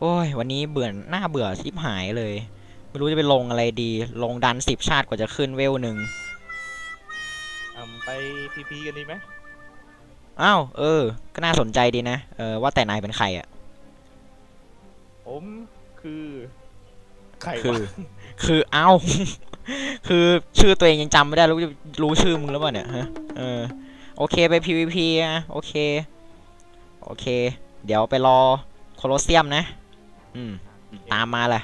โอ้ย วันนี้เบื่อหน้าเบื่อชิบหายเลย ไม่รู้จะไปลงอะไรดี ลงดันสิบชาติกว่าจะขึ้นเวลหนึ่งอืมไปพีพีกันดีไหมอ้าวเออ ก็น่าสนใจดีนะ เออว่าแต่นายเป็นใครอะ ผมคือใครคือวะคือเอ้า คือชื่อตัวเองยังจำไม่ได้รู้รู้ชื่อมึงแล้วเปล่าเนี่ยฮะเออโอเคไป PVP อะโอเค โอเค เดี๋ยวไปรอโคลอสเซียมนะ อืม ตามมาแหละ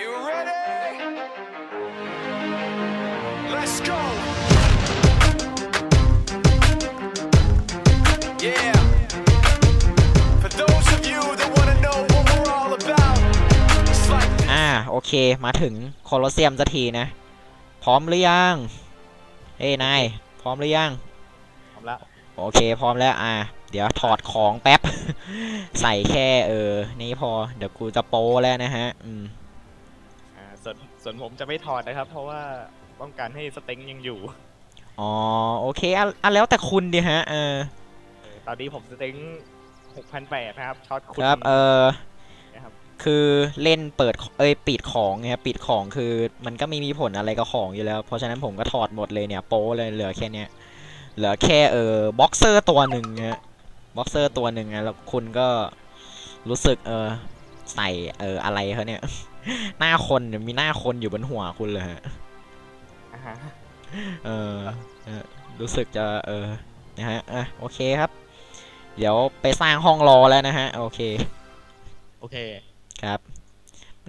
You ready? Let's go. Yeah. For those of you that want to know what we're all about, it's like อ่าโอเค มาถึงโคลอสเซียมสักทีนะ พร้อมหรือยัง เอ้ยนาย พร้อมหรือยัง พร้อมแล้ว โอเค พร้อมแล้ว อ่า เดี๋ยวถอดของแป๊บ ใส่แค่ เออ นี่พอ เดี๋ยวกูจะโป้แล้วนะฮะ อืม อ่า ส่วน ส่วนผมจะไม่ถอดนะครับ เพราะว่าต้องการให้สเต็งยังอยู่ อ๋อ โอเคอะอะแล้วแต่คุณดิฮะ เออเออตอนนี้ผมสเต็ง6,800นะครับ ช็อตคุณ ครับ เออนะ ครับคือเล่นเปิดเอ้ยปิดของไงครับปิดของคือมันก็ไม่มีผลอะไรกับของอยู่แล้ว เพราะฉะนั้นผมก็ถอดหมดเลยเนี่ยโป้เลยเหลือแค่เนี้ยเหลือแค่เออบ็อกเซอร์ตัวหนึ่งฮะบ็อกเซอร์ตัวหนึ่งนะแล้วคุณก็รู้สึกเออใส่เอออะไรเขาเนี่ย หน้าคนเนี่ยมีหน้าคนอยู่บนหัวคุณเลยฮะอ่าฮะเออเออรู้สึกจะเออนะฮะอะโอเคครับ เดี๋ยวไปสร้างห้องรอแล้วนะฮะ โอเค โอเคครับ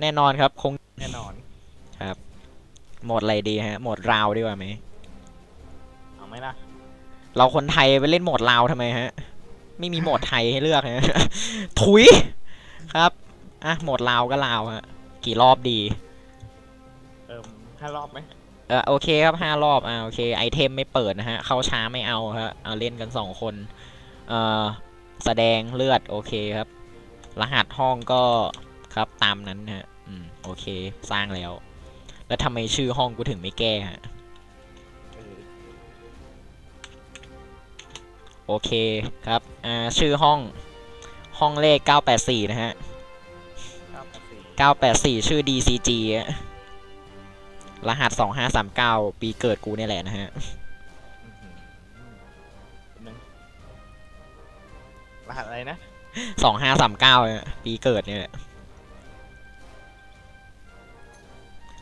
แน่นอนครับ คงแน่นอน ครับ โหมดอะไรดีฮะ โหมดราวดีกว่าไหม เอาไหมล่ะ เราคนไทยไปเล่นโหมดราวทำไมฮะ ไม่มีโหมดไทยให้เลือกฮะ ถุย ครับ อะ โหมดราวก็ราวฮะ กี่รอบดี เอิ่มห้ารอบไหมเออโอเคครับห้ารอบ อ่าโอเค ไอเทมไม่เปิดนะฮะ เข้าช้าไม่เอาฮะ เอาเล่นกันสองคน เอ่อ แสดงเลือด โอเคครับ รหัสห้องก็ ครับตามนั้นฮะ อืมโอเค สร้างแล้ว แล้วทำไมชื่อห้องกูถึงไม่แก้ฮะเออโอเคครับ อ่า ชื่อห้อง ห้องเลข 984 นะฮะ 984 984ชื่อ DCG อะรหัส 2539 ปีเกิดกูเนี่ยแหละนะฮะอื้อหือแป๊บนึงรหัสอะไรนะสองห้าสามเก้าปีเกิดเนี่ย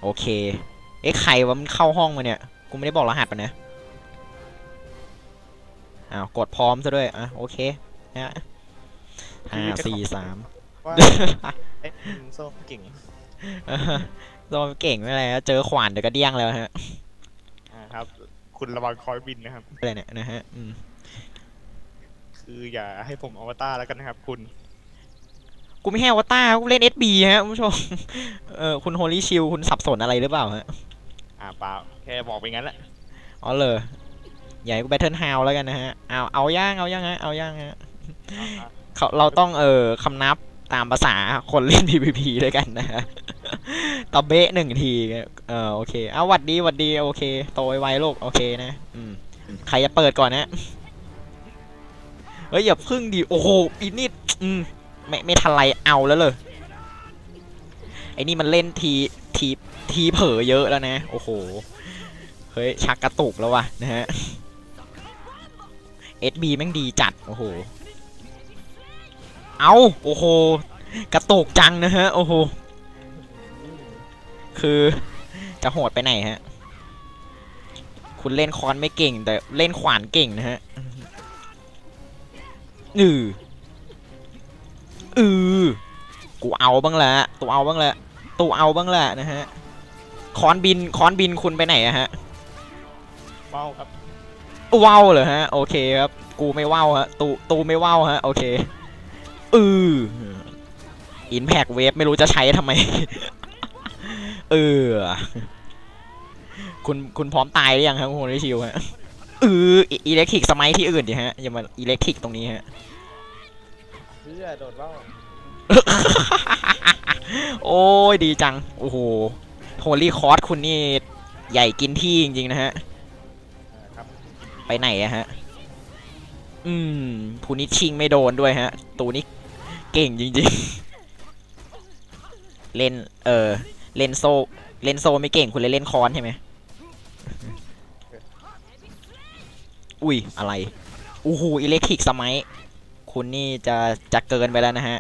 โอเค เอ๊ะใครวะมันเข้าห้องมาเนี่ย กูไม่ได้บอกรหัสปะเนี่ยอ้าวกดพร้อมซะด้วย อะ โอเคนะห้าสี่สามว่าเอ๊ะคุณโซ่เก่งโดนเก่งไม่อะไรนะเจอขวานเดี๋ยวก็เดี้ยงแล้วฮะอ่าครับ คุณระวังคอยบินนะครับอะไรเนี่ยนะฮะ อืม คืออย่าให้ผมอวตารแล้วกันนะครับคุณ กูไม่ให้อวตารกูเล่น SB ฮะคุณผู้ชม เออคุณโฮลี่ชิลคุณสับสนอะไรหรือเปล่าฮะ อ่าเปล่าแค่บอกไปงั้นแหละอ๋อเลยใหญ่กูแบทเทิลฮาวแล้วกันนะฮะ เอาเอาย่างเอาย่างฮะเอาย่างฮะอ่าอ่าเขาเราต้องเออคำนับตามภาษาคนเล่น PVP ด้วยกันนะฮะตะเบะหนึ่งที เออโอเคเอาหวัดดีหวัดดีโอเค โตไวๆลูกโอเคนะ อืมใครจะเปิดก่อนนะ เฮ้ยอย่าพึ่งดิโอ้โหอีนี่อืม ไม่ไม่ทันไรเอาแล้วเลยไอ้นี่มันเล่นทีทีทีเผลอเยอะแล้วนะ โอ้โห เฮ้ย ชักกระตุกแล้ววะนะฮะ SB แม่งดีจัด โอ้โห เอาโอ้โห กระตุกจังนะฮะ โอ้โห คือจะโหดไปไหนฮะ คุณเล่นคอนไม่เก่ง แต่เล่นขวานเก่งนะฮะอือ อือกูเอาบ้างแหละตูเอาบ้างแหละตูเอาบ้างแหละนะฮะคอนบินคอนบินคุณไปไหนอะฮะเมาครับว้าวเหรอฮะ โอเคครับ กูไม่ว้าวฮะ ตูตูไม่ว้าวฮะ โอเคอืออินแพกเวฟไม่รู้จะใช้ทำไม เออ คุณคุณพร้อมตายหรือยังครับคุณริชิวฮะเอออิเล็กทริกสมัยที่อื่นดิฮะ อย่ามาอิเล็กทริกตรงนี้ฮะ เพื่อโดดเบ้าโอ้ยดีจัง โอ้โหโฮลี่คอร์สคุณนี่ใหญ่กินที่จริง ๆ นะฮะอ่าครับไปไหนอะฮะ อืมทูนี้ชิงไม่โดนด้วยฮะตูนี้เก่งจริง ๆ เล่น เออ เล่นโซ เล่นโซไม่เก่งคุณเลยเล่นคอนใช่ไหม อุ้ย อะไร อู้หูอิเล็กทริกสมัย คุณนี่จะจะเกินไปแล้วนะฮะ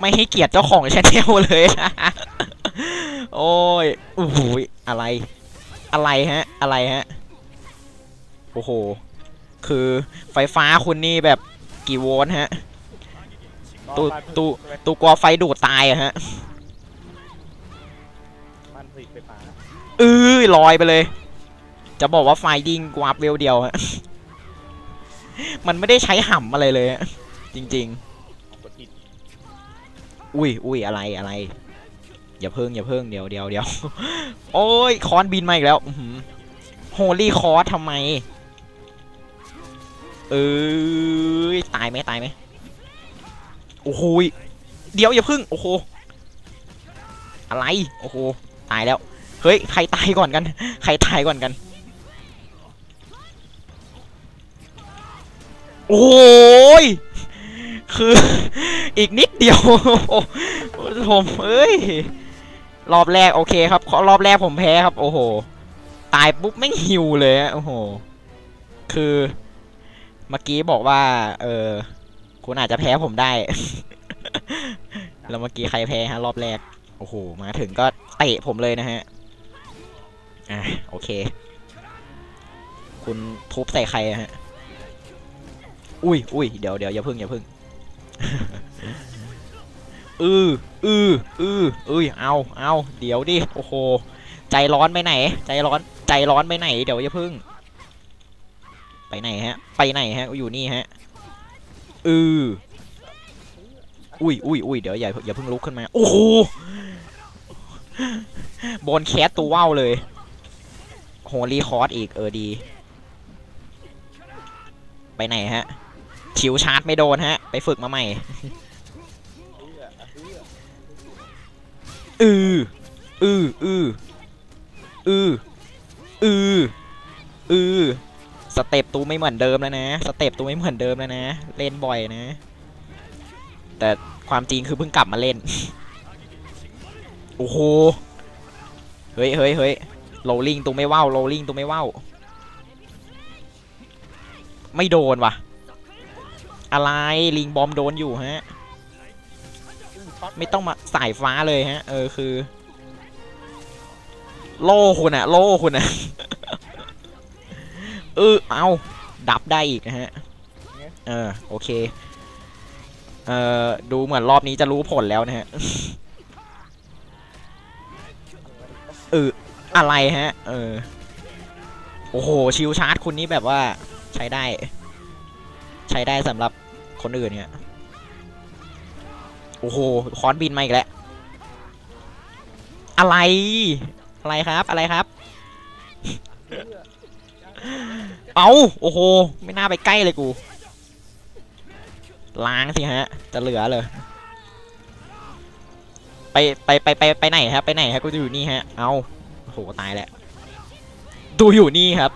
ไม่ให้เกียรติเจ้าของชาแนลเลยโอ้ยอู้หูอะไร อะไรฮะ อะไรฮะ โอ้โห คือไฟฟ้าคุณนี่แบบกี่โวลต์ฮะ ตู้ตู้ตู้กลัวไฟดูดตายอะฮะมันผลิตไฟฟ้าเอ้ยลอยไปเลย จะบอกว่าไฟดิ้งกวาบเวลเดียวฮะ มันไม่ได้ใช้ห่ำอะไรเลยฮะจริงกดผิดๆอุ้ยอุ้ยอะไรอะไร อย่าเพิ่งอย่าเพิ่งเดี๋ยวเดี๋ยวเดี๋ยวโอ้ยคอนบินมาอีกแล้วโฮลี่คอร์สทำไม เอ้ยตายไหมตายไหมโอ้โหยเดี๋ยวอย่าเพึ่งโอ้โหอะไร โอ้โหตายแล้ว เฮ้ย ใครตายก่อนกัน ใครตายก่อนกัน โอ้ยคืออีกนิดเดียวผมเอ้ย รอบแรกโอเคครับขอรอบแรกผมแพ้ครับ โอ้โห ตายปุ๊บไม่หิวเลยโอ้โห คือเมื่อกี้บอกว่า เออ คุณอาจจะแพ้ผมได้ แล้วเมื่อกี้ใครแพ้ฮะ รอบแรก โอ้โห มาถึงก็เตะผมเลยนะฮะ อะโอเค คุณทุบใส่ใครฮะ อุ้ยอุ้ยเดี๋ยวเดี๋ยวอย่าพึ่งอย่าพึ่งอืออืออืออุ้ยเอาเอาเดี๋ยวดิโอ้โหใจร้อนไปไหน ใจร้อนใจร้อนไปไหน เดี๋ยวอย่าพึ่ง ไปไหนฮะ ไปไหนฮะอยู่นี่ฮะอืออุ้ยอุ้ยอุ้ยเดี๋ยวอย่าอย่าเพิ่งลุกขึ้นมา โอ้โหบนแคสตัวว่าวเลย โหรีคอร์สอีกเออดี ไปไหนฮะ ชิวชาร์จไม่โดนฮะ ไปฝึกมาใหม่อืออืออืออืออืออือสเต็ปตูไม่เหมือนเดิมแล้วนะ สเต็ปตูไม่เหมือนเดิมแล้วนะ เล่นบ่อยนะ แต่ความจริงคือเพิ่งกลับมาเล่น โอ้โห เฮ้ยเฮ้ยเฮ้ยโรลลิงตูไม่ว่าวโรลลิงตูไม่ว่าวไม่โดนว่ะ อะไรลิงบอมโดนอยู่ฮะ ไม่ต้องมาสายฟ้าเลยฮะ เออคือ โล่คุณอะโล่คุณอะเออเอาดับได้อีกนะฮะ เออโอเค เอ่อดูเหมือนรอบนี้จะรู้ผลแล้วนะฮะเอออะไรฮะ เออ โอ้โห ชิวชาร์จคุณนี่แบบว่าใช้ได้ ใช้ได้สำหรับคนอื่นเนี่ย โอ้โหคอนบินมาอีกแล้ว อะไร อะไรครับ อะไรครับ เอาโอ้โห ไม่น่าไปใกล้เลยกู ล้างสิฮะ จะเหลือเลย ไปไปไปไปไปไหนครับ ไปไหนครับ กูจะอยู่นี่ฮะ เอาโอ้โห ตายแล้ว ดูอยู่นี่ครับ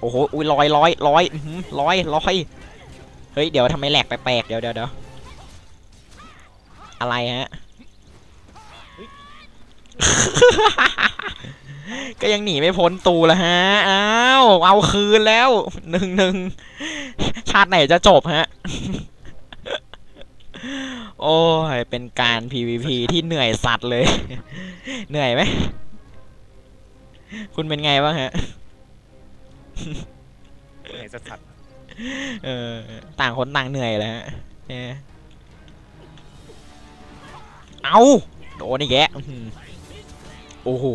โอ้โหอุ้ยลอยลอยลอยอื้อหือลอยลอยเฮ้ยเดี๋ยวทำไมแหลกแปลกๆเดี๋ยวเดี๋ยวเดี๋ยวอะไรฮะก็ยังหนีไม่พ้นตูแล้วฮะ อ้าว เอาคืนแล้วหนึ่งหนึ่งชาติไหนจะจบฮะ โอ้ย เป็นการ PVP ที่เหนื่อยสัตว์เลย เหนื่อยไหม คุณเป็นไงบ้างฮะ ไหนสัตว์สัตว์เออ ต่างคนต่างเหนื่อยแล้วฮะเออเอาโดนอีกแกโอ้โห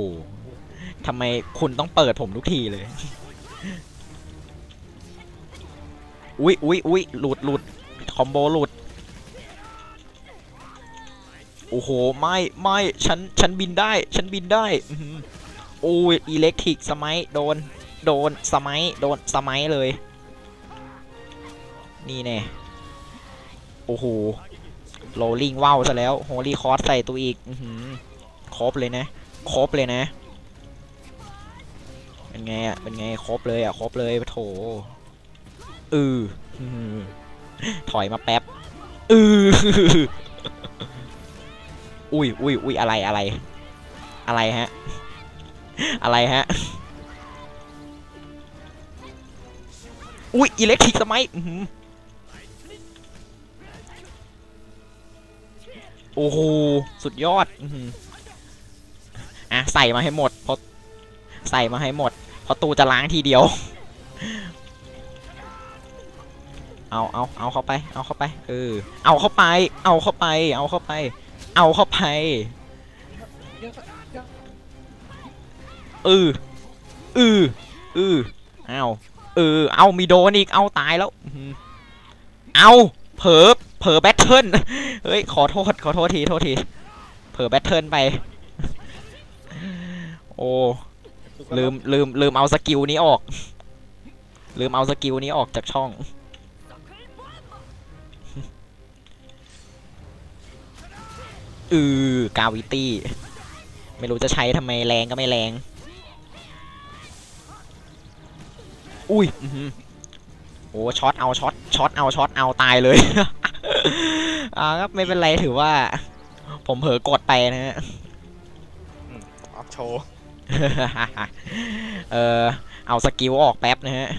ทำไมคุณต้องเปิดผมทุกทีเลย อุ๊ยอุ๊ยอุ๊ยหลุดหลุดคอมโบหลุด โอ้โห ไม่ไม่ฉัน ฉันบินได้ ฉันบินได้อื้อหือโอ้ย อิเล็กทริกสมัยโดน โดนสมัยโดนสมัยเลย นี่แน่โอ้โหโรลลิงว้าวซะแล้วโฮลี่คอร์สใส่ตัวอีกอืครบเลยนะครบเลยนะเป็นไงอะเป็นไงครบเลยอะครบเลยโถเอออืมถอยมาแป๊บเอออุ้ยอุ้ยอุ้ยอะไรอะไร อะไรฮะ อะไรฮะ อุ้ยอิเล็กทริกสมัยโอ้โห สุดยอดอะใส่มาให้หมดเพราะใส่มาให้หมดเพราะตูจะล้างทีเดียว เอาเอาเอาเข้าไป เอาเข้าไปเออเอาเข้าไป เอาเข้าไป เอาเข้าไป เอาเข้าไปเออเออเออเอา เออ เอามีโดนอีก เอาตายแล้ว เอาเผลอเผลอแบทเทิล เฮ้ย ขอโทษ ขอโทษที โทษที เผลอแบทเทิลไป โอ้ ลืม ลืม ลืมเอาสกิลนี้ออก ลืมเอาสกิลนี้ออกจากช่อง อือกาวิตี้ ไม่รู้จะใช้ทำไมแรงก็ไม่แรง อุ้ยอื้อหือโอ้ช็อตเอาช็อตช็อตเอาช็อตเอาตายเลยอ่าครับไม่เป็นไรถือว่า ผมเผลอกดไปนะฮะออฟโชว์เออเอาสกิลออกแป๊บนะฮะ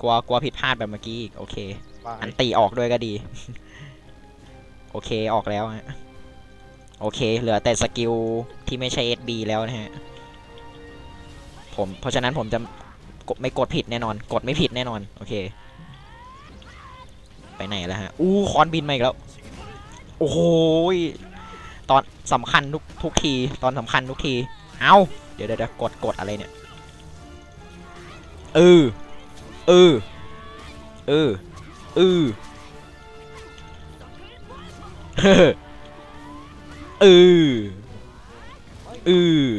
กลัวกลัวผิดพลาดแบบเมื่อกี้อีกโอเคว่าอันตีออกด้วยก็ดี โอเคออกแล้วฮะโอเค เหลือแต่สกิลที่ไม่ใช่ SB แล้วนะฮะผมเพราะฉะนั้นผมจะ กดไม่กดผิดแน่นอน กดไม่ผิดแน่นอน โอเค ไปไหนแล้วฮะ อู้คอนบินมาอีกแล้ว โอ้โหยตอนสำคัญทุกทุกที ตอนสำคัญทุกที เอาเดี๋ยวเดี๋ยวเดี๋ยวกดกดอะไรเนี่ย เออ เออ เออ เออเฮ้อเออเออ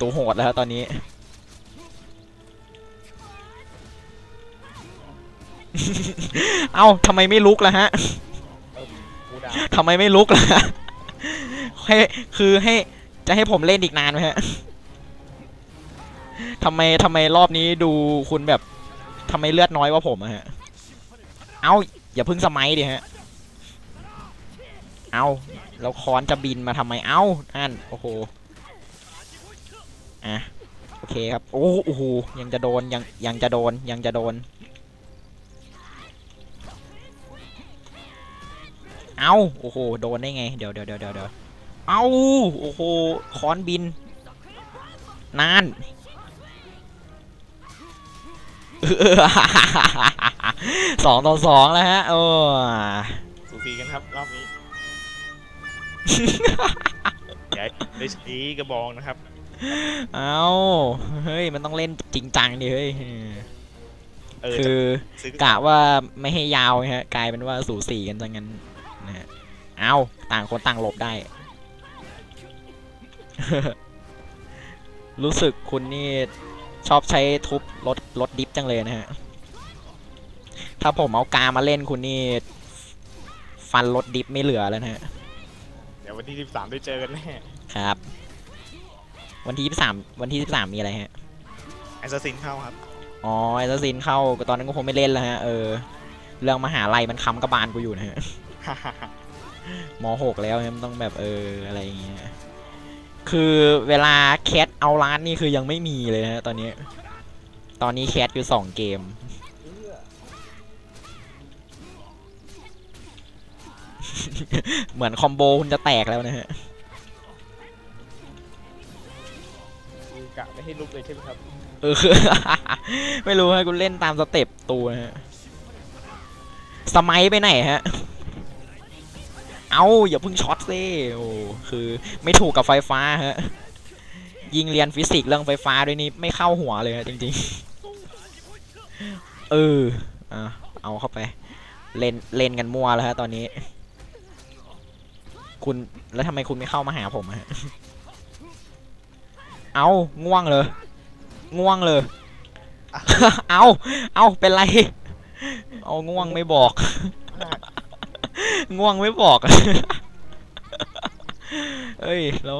ตัวโหดแล้วตอนนี้ เอ้าทำไมไม่ลุกล่ะฮะทำไมไม่ลุกล่ะให้คือให้จะให้ผมเล่นอีกนานไหมฮะทำไมทำไมรอบนี้ดูคุณแบบทำไมเลือดน้อยกว่าผมอะฮะ เอ้า อย่าพึ่งสมัยดิฮะ เอ้า แล้วคอนจะบินมาทำไม เอ้าอันโอ้โห อะโอเคครับโอ้โอ้โหยังจะโดนยังยังจะโดนยังจะโดน เอาโอ้โหโดนได้ไงเดี๋ยวเดี๋ยวเดี๋ยวเดี๋ยวเดี๋ยวเอาโอ้โหคอนบินนานสองต่อสองแล้วฮะโอ้สูสีกันครับรอบนี้อย่าได้ใช้กระบองนะครับ เอาเฮ้ย มันต้องเล่นจริงจังดิเฮ้ยเออคืจะอซื้อกะว่าไม่ให้ยาวไงฮะ กลายเป็นว่าสูสีกันซะงั้นนะฮะเอาต่างคนต่างหลบได้ รู้สึกคุณนี่ชอบใช้ทุบรถรถดิฟจังเลยนะฮะ ถ้าผมเอากามาเล่นคุณนี่ ฟันรถดิฟไม่เหลือแล้วนะฮะ เดี๋ยววันที่13ได้เจอกันแน่ ครับ วันที่23วันที่13มีอะไรฮะไอซัสซินเข้าครับ อ๋อไอซ์ซินเข้าตอนนั้นก็คงไม่เล่นแล้วฮะเออเรื่องมหาลัยมันค้ำกระบาลกูอยู่นะฮะมหกแล้วเนี่ยมันต้องแบบเอออะไรอย่างเงี้ยคือเวลาแคทเอาร้านนี่คือยังไม่มีเลยนะตอนนี้ ตอนนี้แคทอยู่สองเกมเหมือนคอมโบคุณจะแตกแล้วนะฮะ กะไม่ให้ลุกเลยใช่ไหมครับ เออ ไม่รู้ฮะคุณเล่นตามสเต็ปตัวฮะสมัยไปไหนฮะ เอาอย่าเพิ่งช็อตซิโอ้คือไม่ถูกกับไฟฟ้าฮะ ยิงเรียนฟิสิกส์เรื่องไฟฟ้าด้วยนี่ไม่เข้าหัวเลยฮะจริงๆ เอออะเอาเข้าไป เล่นเล่นกันมั่วแล้วฮะตอนนี้ คุณแล้วทำไมคุณไม่เข้ามาหาผมฮะ เอาง่วงเลยง่วงเลยเอาเอาเป็นไร เอาง่วงไม่บอก ง่วงไม่บอกเอ้ยแล้ว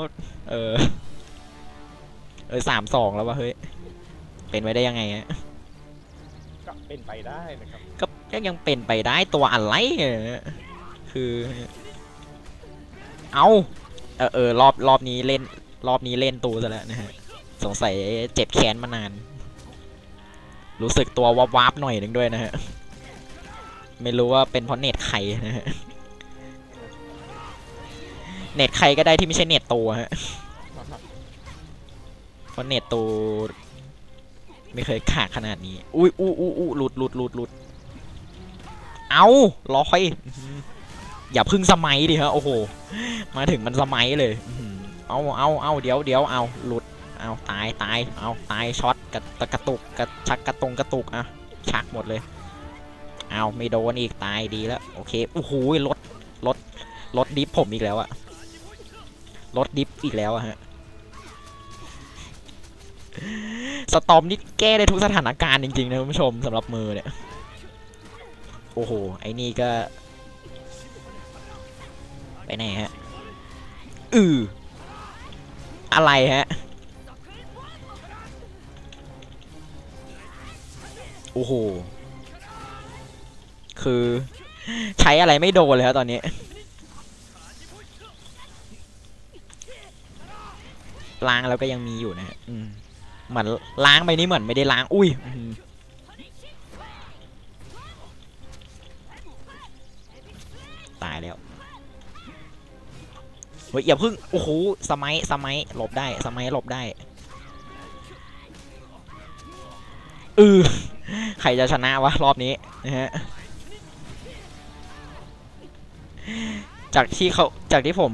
เออเออสามสองแล้ววะเฮ้ยเป็นไปได้ยังไงฮะก็เป็นไปได้นะครับก็ยังยังเป็นไปได้ตัวอะไรเนี่ยคือ เอาเออเออรอบรอบนี้เล่น รอบนี้เล่นตูซะแล้วนะฮะ สงสัยเจ็บแค้นมานาน รู้สึกตัววับวับหน่อยหนึ่งด้วยนะฮะ ไม่รู้ว่าเป็นเพราะเน็ตใครนะฮะ เน็ตใครก็ได้ที่ไม่ใช่เน็ตตัวฮะ เพราะเน็ตตูไม่เคยขาดขนาดนี้ อุ้ยอู้อู้อู้หลุดหลุดหลุดหลุดเอาลอยอื้อหือย่าพึ่งสมัยดิฮะ โอ้โห มาถึงมันสมัยเลย อื เอาเอาเอาเดี๋ยวเดี๋ยวเอาหลุดเอาตายตายเอาตายช็อตกระตะกระตุกกระชักกระตรงกระตุกอะชักหมดเลย เอาไม่โดนอีกตายดีแล้วโอเคโอ้โหรถรถรถดิฟผมอีกแล้วอะรถดิฟอีกแล้วอะฮะสตอมนี่แก้ได้ทุกสถานการณ์จริงๆนะคุณผู้ชมสำหรับมือเนี่ยโอ้โหไอ้นี่ก็ ไปไหนฮะอือ อะไรฮะ โอ้โห คือใช้อะไรไม่โดนเลยครับตอนนี้ ล้างแล้วก็ยังมีอยู่นะฮะเหมือนล้างไปนี่เหมือนไม่ได้ล้าง อุ้ยตายแล้ว เฮ้ยอย่าพึ่งโอ้โหสมัยสมัยหลบได้สมัยหลบได้เออใครจะชนะวะรอบนี้นะฮะจากที่เขาจากที่ผม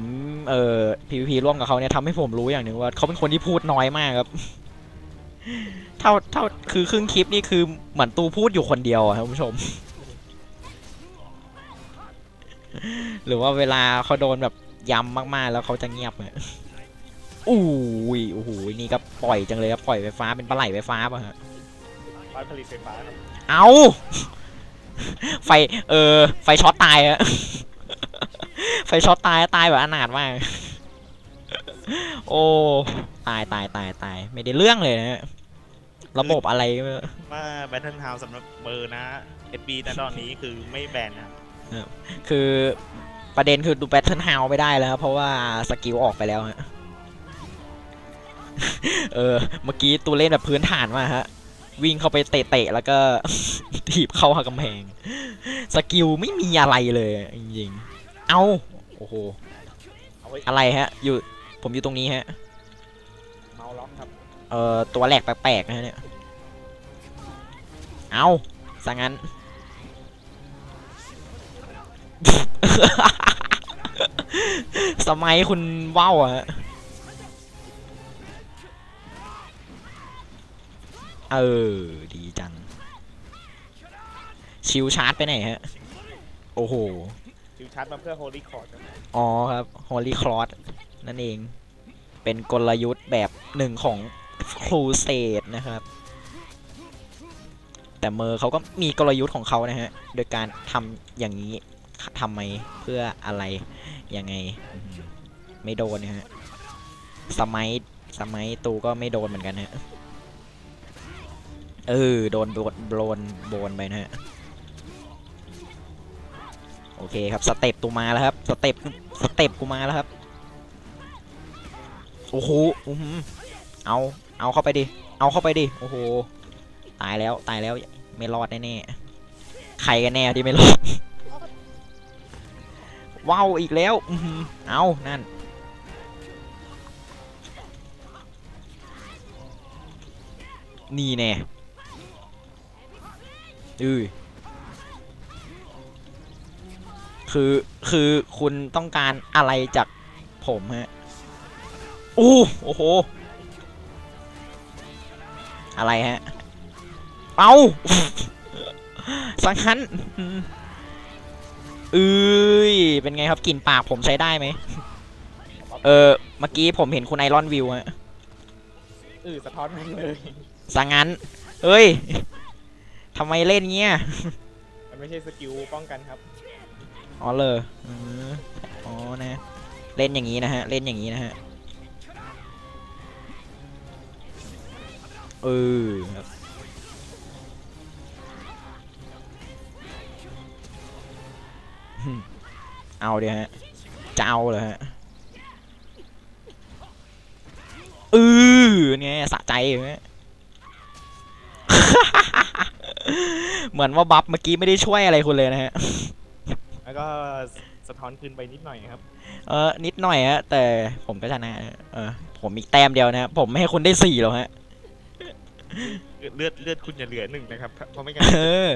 เอ่อ PVP ร่วมกับเขาเนี่ยทำให้ผมรู้อย่างหนึ่งว่าเขาเป็นคนที่พูดน้อยมากครับ เท่าเท่าคือครึ่งคลิปนี่คือเหมือนตูพูดอยู่คนเดียวครับคุณผู้ชม หรือว่าเวลาเขาโดนแบบ ย้ำมากๆ แล้วเขาจะเงียบอะอู้ยโอ้โหนี่ก็ปล่อยจังเลยครับปล่อยไฟฟ้าเป็นปลาไหลไฟฟ้าป่ะฮะบ้านผลิตไฟฟ้าครับเอาไฟเออไฟช็อตตายอะไฟช็อตตายตายแบบอนาถมากโอ้ตายตายตายตายไม่ได้เรื่องเลยนะฮะระบบอะไรก็ไม่รู้ว่า Battle House สำหรับเบอร์นะ FB ณตอนนี้คือไม่แบนนะครับคือ ประเด็นคือดูแบทเทิลฮาวไม่ได้แล้วครับเพราะว่าสกิลออกไปแล้วฮะเออ เมื่อกี้ตูเล่นแบบพื้นฐานมากฮะ วิ่งเข้าไปเตะๆแล้วก็ถีบเข้าหากำแพง สกิลไม่มีอะไรเลยจริงๆ เอาโอ้โหเอาไว้อะไรฮะ อยู่ผมอยู่ตรงนี้ฮะเมาส์ล็อกครับเอ่อตัวแหลกแปลกๆนะฮะเนี่ย เอาสังงั้น สมัยคุณว่าวอะฮะเออ ดีจัง ชิวชาร์จไปไหนฮะ โอ้โห ชิวชาร์จมาเพื่อโฮลี่คอร์ดครับอ๋อครับ Holy Cross นั่นเอง เป็นกลยุทธ์แบบหนึ่งของครูเสดนะครับ แต่เมอร์เขาก็มีกลยุทธ์ของเขานะฮะ โดยการทำอย่างนี้ ทำไมเพื่ออะไรยังไง ไม่โดนนะฮะสมัยสมัยตูก็ไม่โดนเหมือนกันฮะเออโดนโดนโดนโดนไปนะฮะโอเคครับสเต็ปตูมาแล้วครับสเต็ปสเต็ปกูมาแล้วครับโอ้โหอื้อหือเอาเอาเข้าไปดิเอาเข้าไปดิโอ้โหตายแล้วตายแล้วไม่รอดแน่ๆใครกันแน่ที่ไม่รอด ว้าวอีกแล้วอือหือเอานั่นนี่แน่อือคือคือคุณต้องการอะไรจากผมฮะโอ้โอ้โห อะไรฮะ เอาสังหัน เอ้ยเป็นไงครับกลิ่นปากผมใช้ได้ไหมเออเมื่อกี้ผมเห็นคุณไอรอนวิวฮะเออสะท้อนมันเลยสังงั้นเอ้ยทำไมเล่นเงี้ยมันไม่ใช่สกิลป้องกันครับอ๋อเลยอืมอ๋อนะเล่นอย่างนี้นะฮะเล่นอย่างนี้นะฮะเออ เอาเดี๋ยวฮะจะเอาเหรอฮะเออไงสะใจเหรอฮะเหมือนว่าบัฟเมื่อกี้ไม่ได้ช่วยอะไรคุณเลยนะฮะ แล้วก็สะท้อนคืนไปนิดหน่อยครับ เออนิดหน่อยฮะ แต่ผมก็ชนะเออ ผมอีกแต้มเดียวนะฮะผมไม่ให้คุณได้สี่หรอกฮะเลือดเลือดคุณอย่าเหลือหนึ่งนะครับเพราะไม่งั้นเออ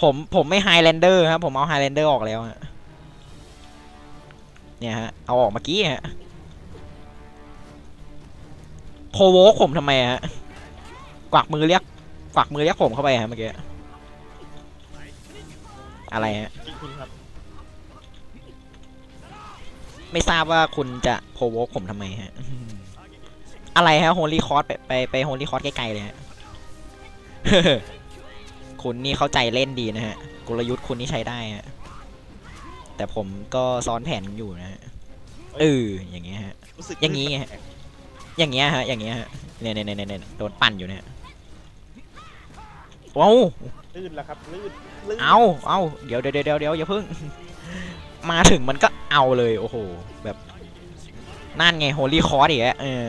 ผมผมไม่ไฮแลนเดอร์ครับผมเอาไฮแลนเดอร์ออกแล้วฮะ เนี่ยฮะ เอาออกเมื่อกี้ฮะโพโวกผมทำไมฮะ กวักมือเรียกกวักมือเรียกผมเข้าไปฮะเมื่อกี้ อะไรฮะที่คุณครับ ไม่ทราบว่าคุณจะโพโวกผมทำไมฮะ อะไรฮะโฮลี่คอร์สไปไปไปโฮลี่คอร์สไกลๆเลยฮะคุณนี่เข้าใจเล่นดีนะฮะ กลยุทธ์คุณนี่ใช้ได้ฮะ แต่ผมก็ซ้อนแผนอยู่นะฮะเอออย่างเงี้ยฮะ รู้สึกอย่างงี้ไงอย่างเงี้ยฮะ อย่างเงี้ยฮะเนี่ยเนี่ยเนี่ยเนี่ยโดนปั่นอยู่เนี่ยว้าวลื่นแล้วครับลื่นลื่นเอาเอาเดี๋ยวเดี๋ยวเดี๋ยวเดี๋ยวอย่าเพิ่ง มาถึงมันก็เอาเลยโอ้โห แบบนั่นไงโฮลี่คอร์สอีกแล้วเออ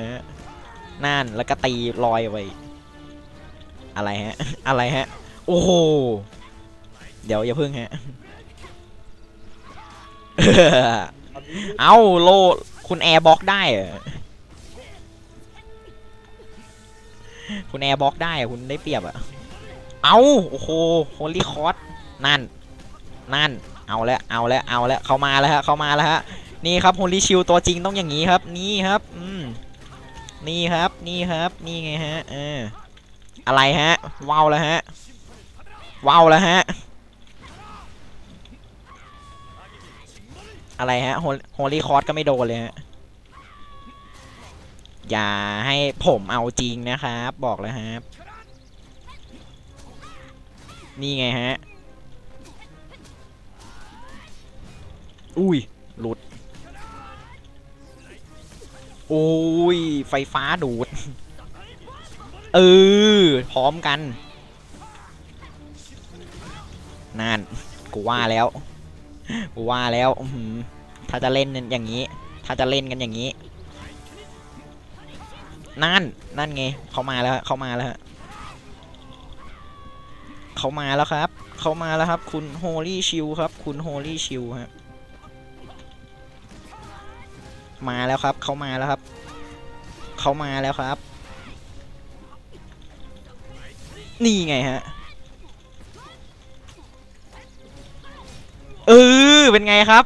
นั่นแล้วก็ตีลอยไปอะไรฮะ อะไรฮะ โอ้โห เดี๋ยวอย่าเพิ่งฮะตอนนี้ลื่น เอาโลคุณแอร์บล็อกได้คุณแอร์บล็อกได้คุณได้เปรียบอะเอาโอ้โหโฮลี่คอร์สนั่น นั่น เอาแล้วเอาแล้วเอาแล้วเขามาแล้วฮะเขามาแล้วฮะนี่ครับโฮลี่ชิลตัวจริงต้องอย่างนี้ครับ นี่ครับอืมนี่ครับนี่ครับนี่ไงฮะเอออะไรฮะว้าวแล้วฮะว้าวแล้วฮะ อะไรฮะโฮลี่คอร์สก็ไม่โดนเลยฮะ อย่าให้ผมเอาจริงนะครับ บอกแล้วครับ นี่ไงฮะ อุ้ย หลุด โอ้ย ไฟฟ้าดูด เออ พร้อมกัน นั่น กูว่าแล้ว ว่าแล้วถ้าจะเล่นอย่างนี้ ถ้าจะเล่นกันอย่างนี้ นั่น นั่นไงเขามาแล้วเขามาแล้วฮะเขามาแล้วครับเขามาแล้วครับ คุณโฮลี่ชิลครับ คุณโฮลี่ชิลฮะมาแล้วครับเขามาแล้วครับเขามาแล้วครับ นี่ไงฮะ เออเป็นไงครับ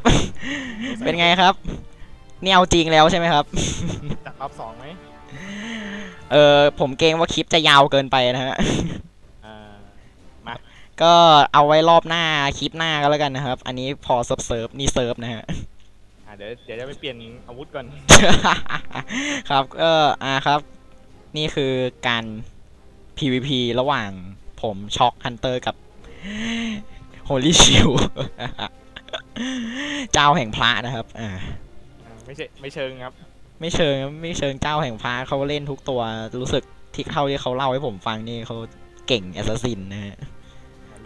เป็นไงครับ นี่เอาจริงแล้วใช่ไหมครับจะรอบสองไหมเออผมเกรงว่าคลิปจะยาวเกินไปนะฮะอ่าก็เอาไว้รอบหน้าคลิปหน้าก็แล้วกันนะครับ อันนี้พอเซิร์ฟเซิร์ฟนี่เซิร์ฟนะฮะอ่าเดี๋ยวเดี๋ยวจะไปเปลี่ยนอาวุธก่อน ครับก็อ่าครับ นี่คือการ PVP ระหว่างผมช็อกฮันเตอร์กับ โฮลี่ชิวเจ้าแห่งพระนะครับอ่าอ่า ไม่ใช่ไม่เชิงครับ ไม่เชิงไม่เชิงเจ้าแห่งพระเขาเล่นทุกตัวรู้สึกที่เข้าที่เขาเล่าให้ผมฟังนี่เขาเก่งแอสซัสซินนะฮะ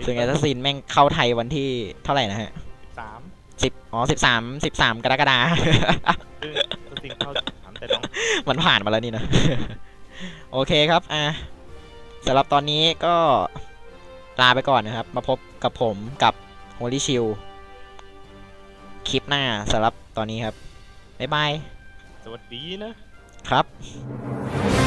ซึ่งแอสซัสซินแม่งเข้าไทยวันที่เท่าไหร่นะฮะสามสิบอ๋อสิบสามสิบสามกรกฎาซึ่งตัวจริงเข้าสามแต่น้องมันผ่านมาแล้วนี่นะ โอเคครับ อะสำหรับตอนนี้ก็ ลาไปก่อนนะครับ มาพบกับผมกับ Holy Shield คลิปหน้าสำหรับตอนนี้ครับ บ๊ายบาย สวัสดีนะครับ